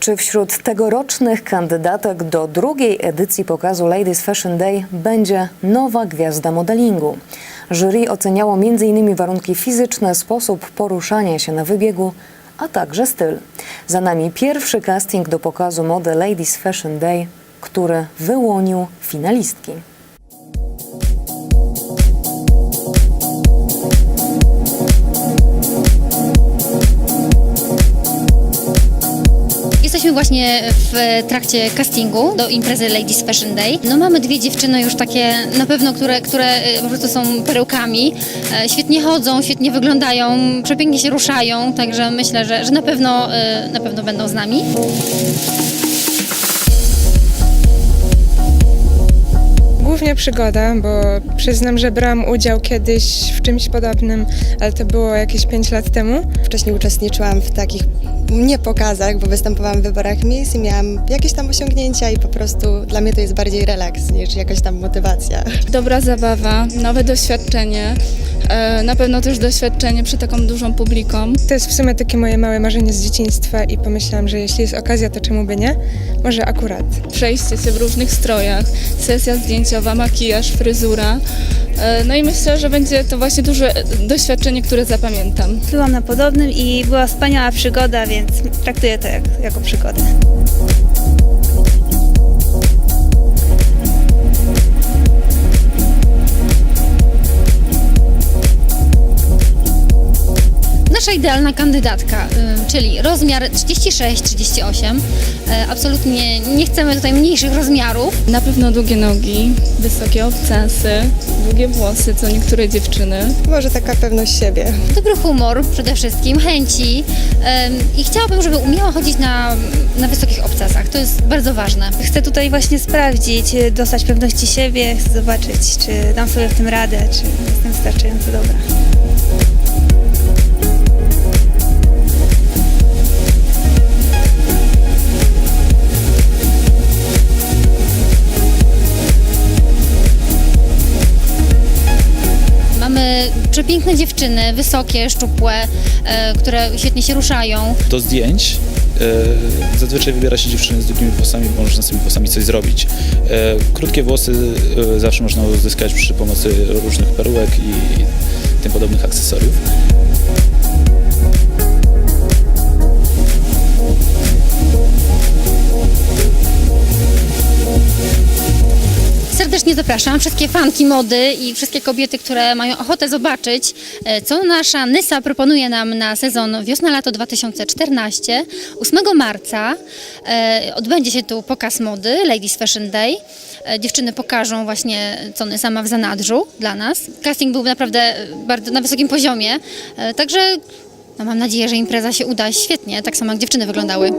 Czy wśród tegorocznych kandydatek do drugiej edycji pokazu Ladies Fashion Day będzie nowa gwiazda modelingu? Jury oceniało m.in. warunki fizyczne, sposób poruszania się na wybiegu, a także styl. Za nami pierwszy casting do pokazu mody Ladies Fashion Day, który wyłonił finalistki. Jesteśmy właśnie w trakcie castingu do imprezy Ladies Fashion Day. No mamy dwie dziewczyny już takie na pewno, które, które e, po prostu są perełkami. E, Świetnie chodzą, świetnie wyglądają, przepięknie się ruszają, także myślę, że, że na, pewno, e, na pewno będą z nami. Głównie przygoda, bo przyznam, że brałam udział kiedyś w czymś podobnym, ale to było jakieś 5 lat temu. Wcześniej uczestniczyłam w takich nie pokazach, bo występowałam w wyborach miejsc i miałam jakieś tam osiągnięcia i po prostu dla mnie to jest bardziej relaks niż jakaś tam motywacja. Dobra zabawa, nowe doświadczenie, e, na pewno też doświadczenie przed taką dużą publiką. To jest w sumie takie moje małe marzenie z dzieciństwa i pomyślałam, że jeśli jest okazja, to czemu by nie? Może akurat. Przejście się w różnych strojach, sesja zdjęciowa, makijaż, fryzura. E, No i myślę, że będzie to właśnie duże doświadczenie, które zapamiętam. Byłam na podobnym i była wspaniała przygoda, więc traktuję to jak, jako przygodę. Nasza idealna kandydatka, y, czyli rozmiar 36-38. E, Absolutnie nie chcemy tutaj mniejszych rozmiarów. Na pewno długie nogi, wysokie obcasy, długie włosy, co niektóre dziewczyny. Może taka pewność siebie. Dobry humor przede wszystkim, chęci i chciałabym, żeby umiała chodzić na, na wysokich obcasach. To jest bardzo ważne. Chcę tutaj właśnie sprawdzić, y, dostać pewności siebie, chcę zobaczyć, czy dam sobie w tym radę, czy jestem wystarczająco dobra. Przepiękne dziewczyny, wysokie, szczupłe, e, które świetnie się ruszają. do zdjęć e, zazwyczaj wybiera się dziewczyny z długimi włosami, bo można z tymi włosami coś zrobić. E, krótkie włosy zawsze można uzyskać przy pomocy różnych perułek i tym podobnych akcesoriów. Serdecznie zapraszam wszystkie fanki mody i wszystkie kobiety, które mają ochotę zobaczyć, e, co nasza Nysa proponuje nam na sezon wiosna-lato 2014. 8 marca e, odbędzie się tu pokaz mody Ladies Fashion Day. E, Dziewczyny pokażą właśnie, co Nysa ma w zanadrzu dla nas. Casting był naprawdę bardzo na wysokim poziomie, także no mam nadzieję, że impreza się uda świetnie, tak samo jak dziewczyny wyglądały.